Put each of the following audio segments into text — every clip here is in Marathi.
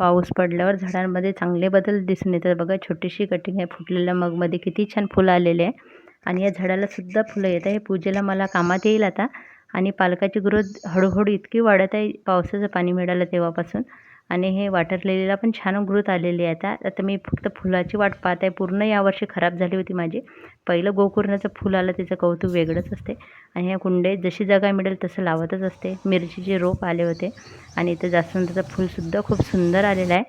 पाऊस पडल्यावर झाडांमध्ये चांगले बदल दिसून येतात बघा छोटीशी कटिंग आहे. फुटलेल्या मगमध्ये किती छान फुलं आलेले आहे. आणि या झाडालासुद्धा फुलं येत आहे. हे पूजेला मला कामात येईल आता. आणि पालकाची ग्रोथ हळूहळू इतकी वाढत आहे. पावसाचं पाणी मिळालं तेव्हापासून. आणि हे वाटर लिलीला पण छान ग्रोथ आलेली आहे आता. आता मी फक्त फुलाची वाट पाहत आहे. पूर्ण यावर्षी खराब झाली होती माझी. पहिलं गोकुर्णाचं फुल आलं त्याचं कौतुक वेगळंच असते. आणि ह्या कुंडे जशी जागा मिळेल तसं लावतच असते. मिरचीचे रोप आले होते. आणि इथं जास्वंदाचं फुलसुद्धा खूप सुंदर आलेलं आहे.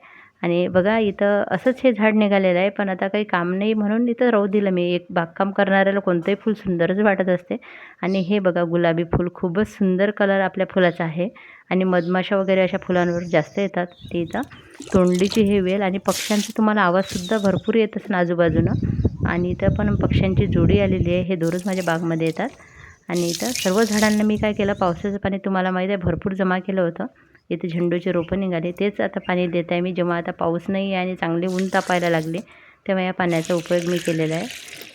आणि बघा इथं असंच हे झाड निघालेलं आहे पण आता काही काम नाही म्हणून इथं राहू दिलं मी. एक बागकाम करणाऱ्याला कोणतंही फूल सुंदरच वाटत असते. आणि हे बघा गुलाबी फूल खूपच सुंदर कलर आपल्या फुलाचा आहे. आणि मधमाशा वगैरे अशा फुलांवर जास्त येतात. ते इथं तोंडलीची हे वेल आणि पक्ष्यांचा तुम्हाला आवाजसुद्धा भरपूर येत असणं आजूबाजूनं. आणि इथं पण पक्ष्यांची जोडी आलेली आहे. हे दररोज माझ्या बागमध्ये येतात. आणि इथं सर्व झाडांना मी काय केलं पावसाचं पाणी तुम्हाला माहीत आहे भरपूर जमा केलं होतं. इथे झेंडूचे रोपं निघाले. तेच आता पाणी देत आहे मी. जेव्हा आता पाऊस नाही आहे आणि चांगले ऊन तापायला लागले तेव्हा या पाण्याचा उपयोग मी केलेला आहे.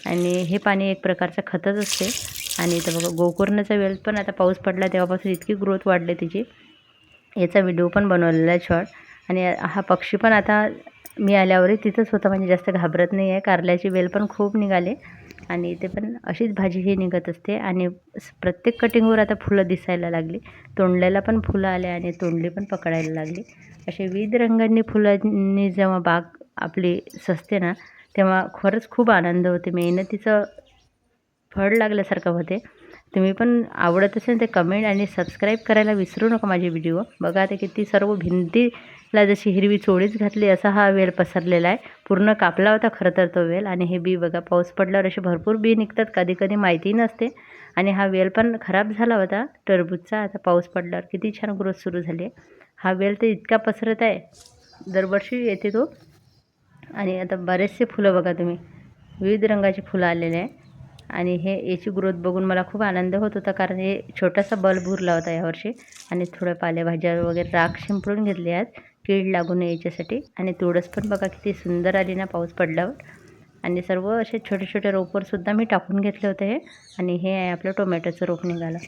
आणि हे पाणी एक प्रकारचं खतच असते. आणि इथं बघा गोकर्णाचा वेळ पण आता पाऊस पडला तेव्हापासून इतकी ग्रोथ वाढली तिची. याचा व्हिडिओ पण बनवलेला आहे शॉर्ट. आणि हा पक्षी पण आता मी आल्यावरही तिथंच होता म्हणजे जास्त घाबरत नाही आहे. कारल्याची वेल पण खूप निघाले. आणि इथे पण अशीच भाजी ही निघत असते. आणि प्रत्येक कटिंगवर आता फुलं दिसायला लागली. तोंडल्याला पण फुलं आले आणि तोंडली पण पकडायला लागली. असे विविध रंगांनी फुलांनी जेव्हा बाग आपली सजते ना तेव्हा खरंच खूप आनंद होते. मेहनतीचं फळ लागल्यासारखं होते. तुम्ही पण आवडत असेल तर कमेंट आणि सबस्क्राईब करायला विसरू नका माझे व्हिडिओ बघा ते किती सर्व भिंती ला जशी हिरवी चोळीच घातली असा हा वेल पसरलेला आहे. पूर्ण कापला होता खरं तर तो वेल आणि हे बी बघा पाऊस पडल्यावर असे भरपूर बी निघतात कधी कधी माहिती नसते. आणि हा वेल पण खराब झाला होता टरबूजचा. आता पाऊस पडल्यावर किती छान ग्रोथ सुरू झाली आहे. हा वेल तर इतका पसरत आहे. दरवर्षी येते तो. आणि आता बरेचसे फुलं बघा तुम्ही. विविध रंगाची फुलं आलेले आहे. आणि हे याची ग्रोथ बघून मला खूप आनंद होत होता कारण हे छोटासा बल्ब उरला होता यावर्षी. आणि थोड्या पालेभाज्या वगैरे राख शिंपडून घेतली आहेत. कीड लागू नये याच्यासाठी. आणि तुळस पण बघा किती सुंदर आली ना पाऊस पडल्यावर. आणि सर्व असे छोटे छोटे रोपवरसुद्धा मी टाकून घेतले होते हे. आणि हे आहे आपलं टोमॅटोचं रोप निघालं.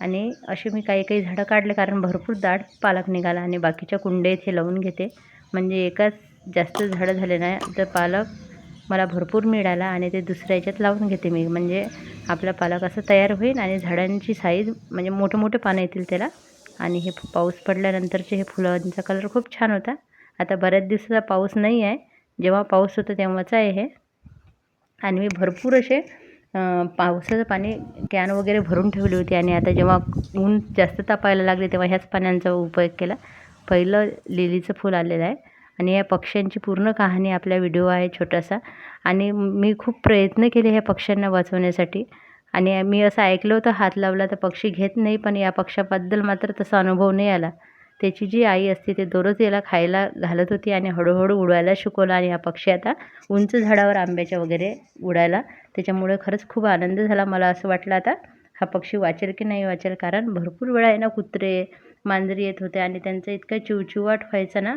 आणि असे मी काही काही झाडं काढले कारण भरपूर दाट पालक निघाला आणि बाकीच्या कुंडेत इथे लावून घेते. म्हणजे एकाच जास्त झाडं झाले नाही तर पालक मला भरपूर मिळाला आणि ते दुसऱ्या याच्यात लावून घेते मी. म्हणजे आपला पालक असं तयार होईल आणि झाडांची साईज म्हणजे मोठे मोठे पानं येतील त्याला. आणि हे पाऊस पडल्यानंतरचे हे फुलांचा कलर खूप छान होता. आता बऱ्याच दिवसाचा पाऊस नाही आहे. जेव्हा पाऊस होता तेव्हाचा आहे हे. आणि मी भरपूर असे पावसाचं पाणी कॅन वगैरे भरून ठेवली होती. आणि आता जेव्हा ऊन जास्त तापायला लागले तेव्हा ह्याच पाण्यांचा उपयोग केला. पहिलं लिलीचं फूल आलेलं आहे. आणि या पक्ष्यांची पूर्ण कहाणी आपला व्हिडिओ आहे छोटासा. आणि मी खूप प्रयत्न केले ह्या पक्ष्यांना वाचवण्यासाठी. आणि मी असं ऐकलं होतं हात लावला तर पक्षी घेत नाही पण या पक्षाबद्दल मात्र तसा अनुभव नाही आला. त्याची जी आई असते ते दररोज याला खायला घालत होती आणि हळूहळू उडवायला शिकवलं आणि हा पक्षी आता उंच झाडावर आंब्याच्या वगैरे उडायला. त्याच्यामुळे खरंच खूप आनंद झाला. मला असं वाटलं आता हा पक्षी वाचेल की नाही वाचेल? कारण भरपूर वेळा आहे ना कुत्रे मांजरी येत होते आणि त्यांचं इतकं चिवचिवाट व्हायचं ना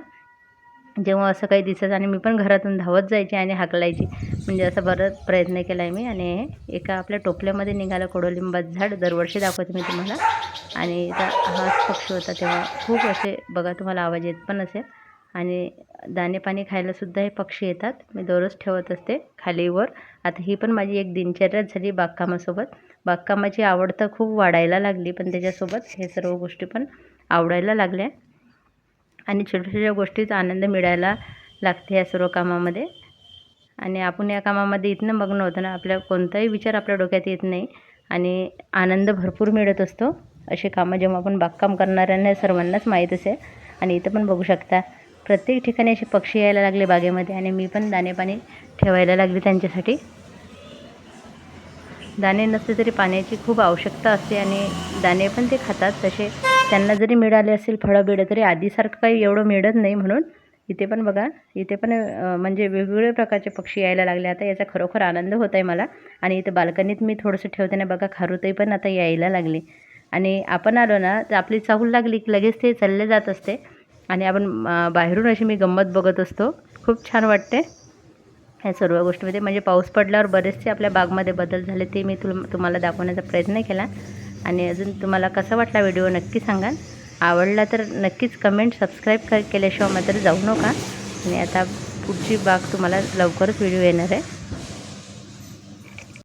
जेव्हा असं काही दिसत आणि मी पण घरातून धावत जायची आणि हाकलायची. म्हणजे असं बरंच प्रयत्न केला आहे मी आणि एका आपल्या टोपल्यामध्ये निघालं कोडोलिंबाचं झाड. दरवर्षी दाखवते मी तुम्हाला. आणि हाच पक्षी होता तेव्हा. खूप असे बघा तुम्हाला आवाज येत पण असेल. आणि दाणे पाणी खायलासुद्धा हे पक्षी येतात. मी दररोज ठेवत असते खालीवर आता ही पण माझी एक दिनचर्याच झाली बागकामासोबत. बागकामाची आवड तर खूप वाढायला लागली पण त्याच्यासोबत हे सर्व गोष्टी पण आवडायला लागल्या. आणि छोट्या छोट्या गोष्टीचा आनंद मिळायला लागते या सर्व कामामध्ये. आणि आपण या कामामध्ये इथनं मग्न होतं ना आपल्या कोणताही विचार आपल्या डोक्यात येत नाही आणि आनंद भरपूर मिळत असतो. असे कामं जेव्हा आपण बागकाम करणाऱ्यांना सर्वांनाच माहीत असेल. आणि इथं पण बघू शकता प्रत्येक ठिकाणी असे पक्षी यायला लागले बागेमध्ये आणि मी पण दाणे पाणी ठेवायला लागले त्यांच्यासाठी. दाणे नसले तरी पाण्याची खूप आवश्यकता असते आणि दाणे पण ते खातात. तसे त्यांना जरी मिळाले असेल फळं बिळं तरी आधीसारखं काही एवढं मिळत नाही म्हणून. इथे पण बघा इथे पण म्हणजे वेगवेगळ्या प्रकारचे पक्षी यायला लागले. आता याचा खरोखर आनंद होत आहे मला. आणि इथं बाल्कनीत मी थोडंसं ठेवते ना बघा खारुताई पण आता यायला लागली. आणि आपण आलो ना तर आपली चाहूल लागली की लगेच ते चालले जात असते. आणि आपण बाहेरून अशी मी गंमत बघत असतो. खूप छान वाटते. ह्या सर्व गोष्टीमध्ये. म्हणजे पाऊस पडल्यावर बरेचसे आपल्या बागमध्ये बदल झाले ते मी तुम तुम्हाला दाखवण्याचा प्रयत्न केला. आणि अजून तुम्हाला कसा वाटला व्हिडिओ नक्की सांगा आवडला तर नक्कीच कमेंट सबस्क्राईब क केल्याशिवाय मात्र जाऊ नका. आणि आता पुढची बाग तुम्हाला लवकरच व्हिडिओ येणार आहे.